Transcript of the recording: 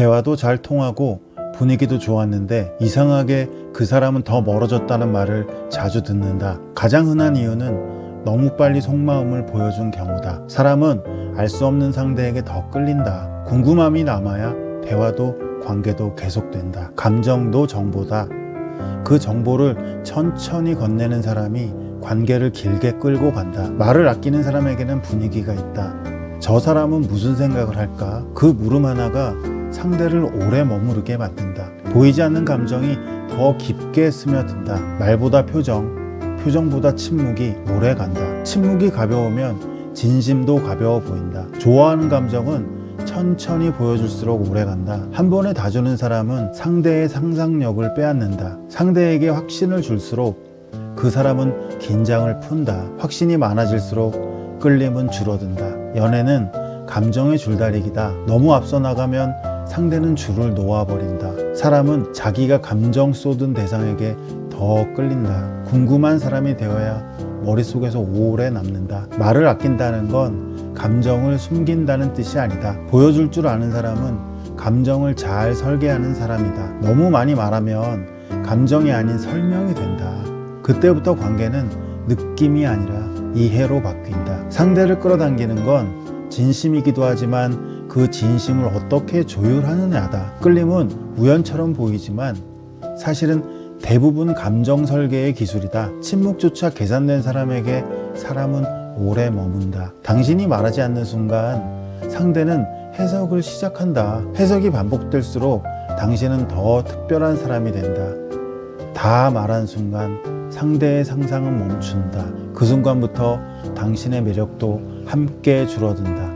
대화도 잘 통하고 분위기도 좋았는데 이상하게 그 사람은 더 멀어졌다는 말을 자주 듣는다. 가장 흔한 이유는 너무 빨리 속마음을 보여준 경우다. 사람은 알 수 없는 상대에게 더 끌린다. 궁금함이 남아야 대화도 관계도 계속된다. 감정도 정보다. 그 정보를 천천히 건네는 사람이 관계를 길게 끌고 간다. 말을 아끼는 사람에게는 분위기가 있다. 저 사람은 무슨 생각을 할까? 그 물음 하나가 상대를 오래 머무르게 만든다. 보이지 않는 감정이 더 깊게 스며든다. 말보다 표정, 표정보다 침묵이 오래 간다. 침묵이 가벼우면 진심도 가벼워 보인다. 좋아하는 감정은 천천히 보여줄수록 오래 간다. 한 번에 다 주는 사람은 상대의 상상력을 빼앗는다. 상대에게 확신을 줄수록 그 사람은 긴장을 푼다. 확신이 많아질수록 끌림은 줄어든다. 연애는 감정의 줄다리기다. 너무 앞서 나가면 상대는 줄을 놓아버린다. 사람은 자기가 감정 쏟은 대상에게 더 끌린다. 궁금한 사람이 되어야 머릿속에서 오래 남는다. 말을 아낀다는 건 감정을 숨긴다는 뜻이 아니다. 보여줄 줄 아는 사람은 감정을 잘 설계하는 사람이다. 너무 많이 말하면 감정이 아닌 설명이 된다. 그때부터 관계는 느낌이 아니라 이해로 바뀐다. 상대를 끌어당기는 건 진심이기도 하지만 그 진심을 어떻게 조율하느냐다. 끌림은 우연처럼 보이지만 사실은 대부분 감정 설계의 기술이다. 침묵조차 계산된 사람에게 사람은 오래 머문다. 당신이 말하지 않는 순간 상대는 해석을 시작한다. 해석이 반복될수록 당신은 더 특별한 사람이 된다. 다 말한 순간 상대의 상상은 멈춘다. 그 순간부터 당신의 매력도 함께 줄어든다.